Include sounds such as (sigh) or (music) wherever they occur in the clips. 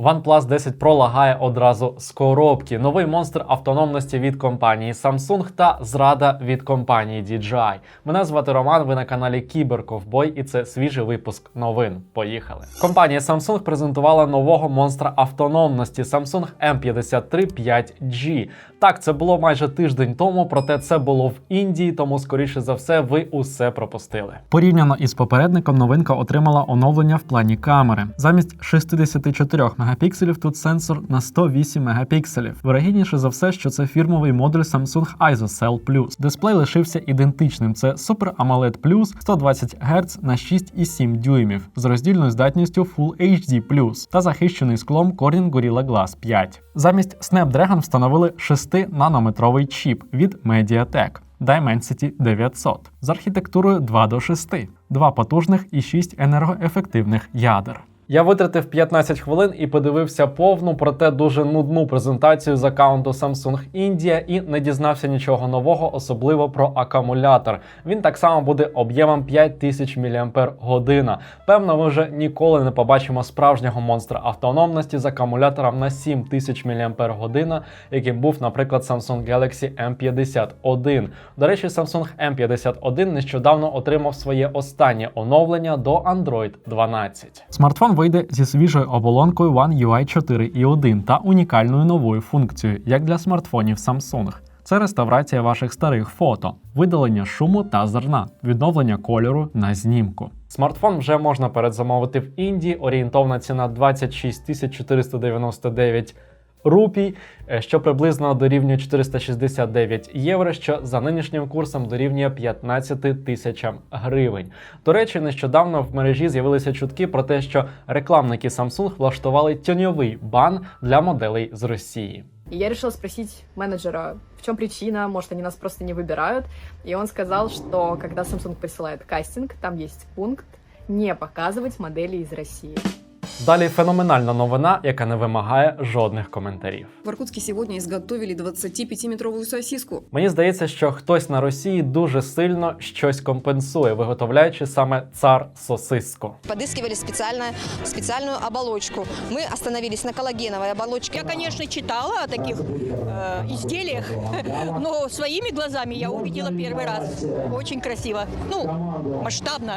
OnePlus 10 Pro лагає одразу з коробки. Новий монстр автономності від компанії Samsung та зрада від компанії DJI. Мене звати Роман. Ви на каналі Кіберковбой, і це свіжий випуск новин. Поїхали. Компанія Samsung презентувала нового монстра автономності Samsung M53 5G. Так, це було майже тиждень тому, проте це було в Індії, тому скоріше за все ви усе пропустили. Порівняно із попередником, новинка отримала оновлення в плані камери. Замість 64 мегапікселів тут сенсор на 108 мегапікселів. Вирогідніше за все, що це фірмовий модуль Samsung ISOCELL Plus. Дисплей лишився ідентичним. Це Super AMOLED Plus 120 Гц на 6,7 дюймів з роздільною здатністю Full HD+, та захищений склом Corning Gorilla Glass 5. Замість Snapdragon встановили 6-нанометровий чіп від MediaTek. Dimensity 900 з архітектурою 2 до 6, два потужних і 6 енергоефективних ядер. Я витратив 15 хвилин і подивився повну, проте дуже нудну презентацію з аккаунту Samsung India і не дізнався нічого нового, особливо про акумулятор. Він так само буде об'ємом 5000 мАч. Певно, ми вже ніколи не побачимо справжнього монстра автономності з акумулятором на 7000 мАч, яким був, наприклад, Samsung Galaxy M51. До речі, Samsung M51 нещодавно отримав своє останнє оновлення до Android 12. Смартфон вийде зі свіжою оболонкою One UI 4.1 та унікальною новою функцією, як для смартфонів Samsung. Це реставрація ваших старих фото, видалення шуму та зерна, відновлення кольору на знімку. Смартфон вже можна передзамовити в Індії. Орієнтовна ціна 26 499 рупій, е, що приблизно дорівнює 469 євро, що за нинішнім курсом дорівнює 15 тисячам гривень. До речі, нещодавно в мережі з'явилися чутки про те, що рекламники Samsung влаштували тіньовий бан для моделей з Росії. И я решила спросить менеджера, в чем причина, может, они нас просто не выбирают. И он сказал, что когда Samsung присылает кастинг, там есть пункт не показывать модели из России. Далі феноменальна новина, яка не вимагає жодних коментарів. В Иркутске сегодня изготовили 25-метровую сосиску. Мені здається, що хтось на Росії дуже сильно щось компенсує, виготовляючи саме цар сосиску. подыскивали специально, специальную оболочку. Мы остановились на коллагеновой оболочке. Я, конечно, читала о таких э, изделиях, но (laughs) своими глазами я увидела первый раз. Очень красиво. Ну, масштабно.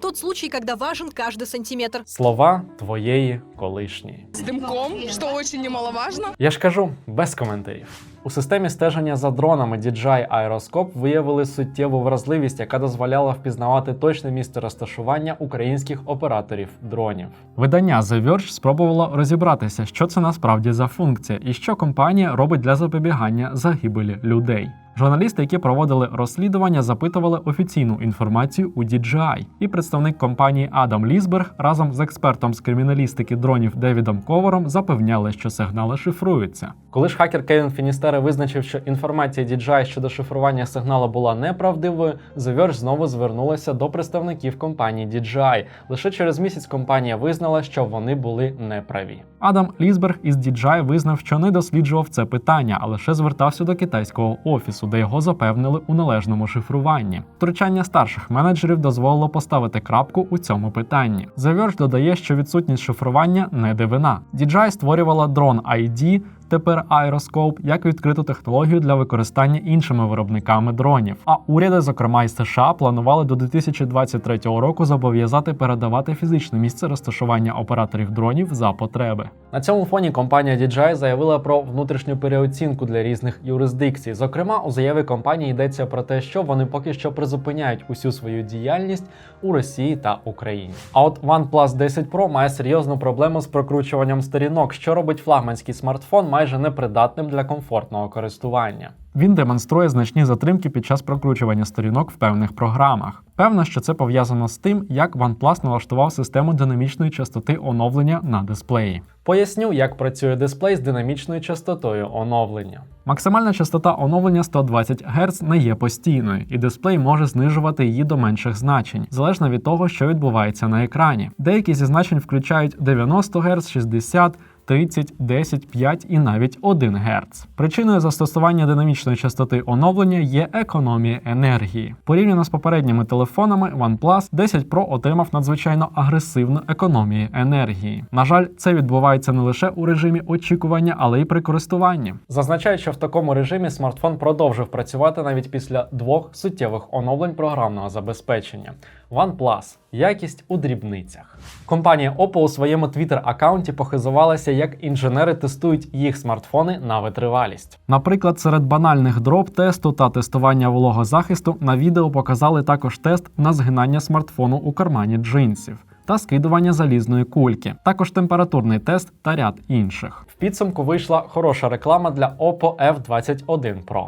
Тот случай, когда важен каждый сантиметр. Слова твоєї колишньої. с дымком, что очень немаловажно. Я ж кажу без коментарів. У системі стеження за дронами DJI Aeroscope виявили суттєву вразливість, яка дозволяла впізнавати точне місце розташування українських операторів дронів. Видання The Verge спробувало розібратися, що це насправді за функція і що компанія робить для запобігання загибелі людей. Журналісти, які проводили розслідування, запитували офіційну інформацію у DJI. І представник компанії Адам Лісберг разом з експертом з криміналістики дронів Девідом Коваром запевняли, що сигнали шифруються. Коли ж хакер Кевін Фіністери визначив, що інформація DJI щодо шифрування сигналу була неправдивою, The знову звернулася до представників компанії DJI. Лише через місяць компанія визнала, що вони були неправі. Адам Лісберг із DJI визнав, що не досліджував це питання, а лише звертався до китайського офісу, де його запевнили у належному шифруванні. Втручання старших менеджерів дозволило поставити крапку у цьому питанні. The Verge додає, що відсутність шифрування не дивина. DJI створювала дрон ID, тепер Aeroscope, як відкриту технологію для використання іншими виробниками дронів. А уряди, зокрема й США, планували до 2023 року зобов'язати передавати фізичне місце розташування операторів дронів за потреби. На цьому фоні компанія DJI заявила про внутрішню переоцінку для різних юрисдикцій. Зокрема, у заяві компанії йдеться про те, що вони поки що призупиняють усю свою діяльність у Росії та Україні. А от OnePlus 10 Pro має серйозну проблему з прокручуванням сторінок, що робить флагманський смартфон майже непридатним для комфортного користування. Він демонструє значні затримки під час прокручування сторінок в певних програмах. Певно, що це пов'язано з тим, як OnePlus налаштував систему динамічної частоти оновлення на дисплеї. Поясню, як працює дисплей з динамічною частотою оновлення. Максимальна частота оновлення 120 Гц не є постійною, і дисплей може знижувати її до менших значень, залежно від того, що відбувається на екрані. Деякі зі значень включають 90 Гц, 60 30, 10, 5 і навіть 1 Гц. Причиною застосування динамічної частоти оновлення є економія енергії. Порівняно з попередніми телефонами, OnePlus 10 Pro отримав надзвичайно агресивну економію енергії. На жаль, це відбувається не лише у режимі очікування, але й при користуванні. Зазначаю, що в такому режимі смартфон продовжив працювати навіть після двох суттєвих оновлень програмного забезпечення. OnePlus – якість у дрібницях. Компанія Oppo у своєму Twitter-аккаунті похизувалася, як інженери тестують їх смартфони на витривалість. Наприклад, серед банальних дроб тесту та тестування вологозахисту на відео показали також тест на згинання смартфону у кармані джинсів. Та скидування залізної кульки, також температурний тест та ряд інших. В підсумку вийшла хороша реклама для Oppo F21 Pro.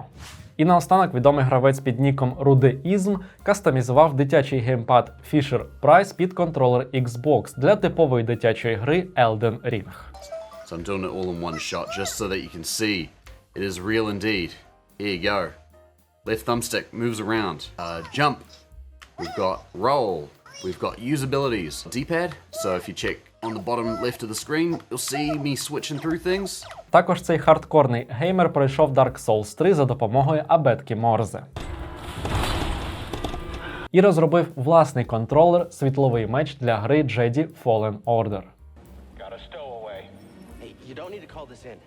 І наостанок відомий гравець під ніком Rudeism кастомізував дитячий геймпад Fisher Price під контролер Xbox для типової дитячої гри Elden Ring. So I'm doing it all in one shot just so that you can see it is real indeed. Here you go. Left thumbstick moves around. Uh, jump. We've got roll. We've got usabilities. D-pad. So if you check on the bottom left of the screen, you'll see me switching through things. Також цей хардкорний геймер пройшов Dark Souls 3 за допомогою абетки Морзе. І розробив власний контролер світловий меч для гри Jedi Fallen Order. You don't need to call this in.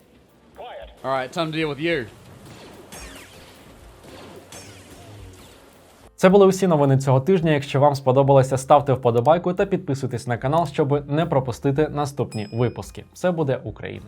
All right, time to deal with you. Це були усі новини цього тижня. Якщо вам сподобалося, ставте вподобайку та підписуйтесь на канал, щоб не пропустити наступні випуски. Все буде Україна!